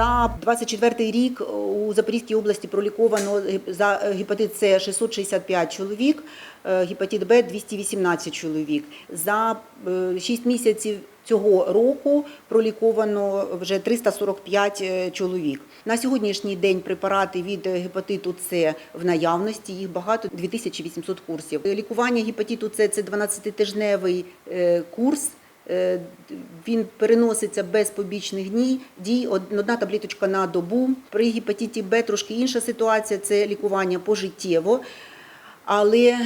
За 24 рік у Запорізькій області проліковано за гепатит С 665 чоловік, е, гепатит Б 218 чоловік. За 6 місяців цього року проліковано вже 345 е, чоловік. На сьогоднішній день препарати від гепатиту С в наявності, їх багато 2800 курсів. Лікування гепатиту С це 12-тижневий е, курс. Е, Він переноситься без побічних дній, дій, одна таблеточка на добу. При гепатиті Б трошки інша ситуація, це лікування пожиттєво. Але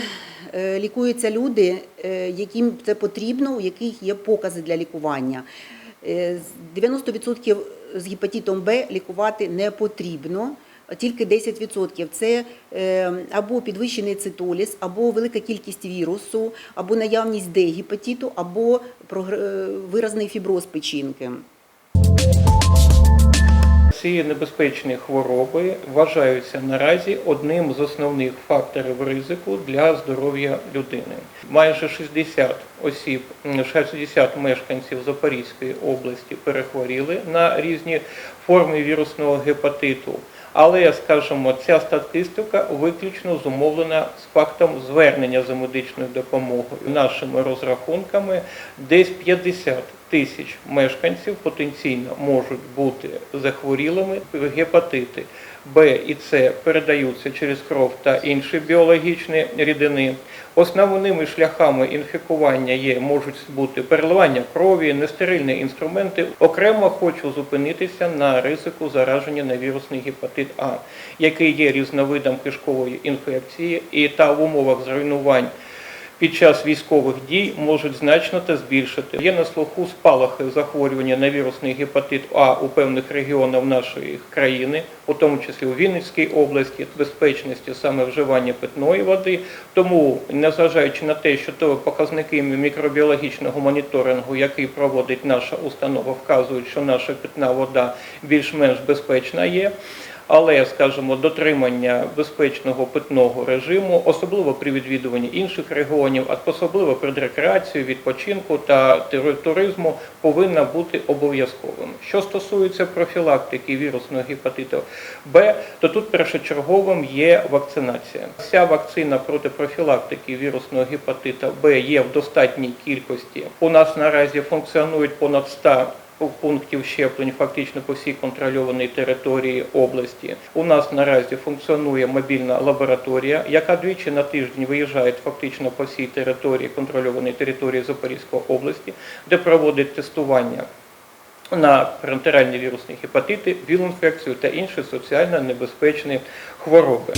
е, лікуються люди, е, яким це потрібно, у яких є покази для лікування. Е, 90% з гепатитом Б лікувати не потрібно. Тільки 10% це е, або підвищений цитоліз, або велика кількість вірусу, або наявність Д-гепатиту, або е, виразний фіброз печінки. Ці небезпечні хвороби вважаються наразі одним з основних факторів ризику для здоров'я людини. Майже 60 осіб, м, 60 мешканців Запорізької області перехворіли на різні форми вірусного гепатиту. Але, скажімо, ця статистика виключно зумовлена з фактом звернення за медичною допомогою. Нашими розрахунками десь 50 тисяч мешканців потенційно можуть бути захворілими. Гепатити Б і С передаються через кров та інші біологічні рідини. Основними шляхами інфікування є можуть бути переливання крові, нестерильні інструменти. Окремо хочу зупинитися на ризику зараження на вірусний гепатит А, який є різновидом кишкової інфекції, і та в умовах зруйнувань під час військових дій можуть значно та збільшити. Є на слуху спалахи захворювання на вірусний гепатит А у певних регіонах нашої країни, у тому числі у Вінницькій області, безпечності саме вживання питної води. Тому, незважаючи на те, що то показники мікробіологічного моніторингу, який проводить наша установа, вказують, що наша питна вода більш-менш безпечна є. Але, скажімо, дотримання безпечного питного режиму, особливо при відвідуванні інших регіонів, а особливо перед рекреацією, відпочинку та тури- туризму, повинна бути обов'язковим. Що стосується профілактики вірусного гепатиту Б, то тут першочерговим є вакцинація. Вся вакцина проти профілактики вірусного гепатита Б є в достатній кількості. У нас наразі функціонують понад 100 пунктів щеплень фактично по всій контрольованій території області. У нас наразі функціонує мобільна лабораторія, яка двічі на тиждень виїжджає фактично по всій території контрольованої території Запорізької області, де проводить тестування. На парентеральні вірусні гепатити, віл-інфекцію та інші соціально небезпечні хвороби.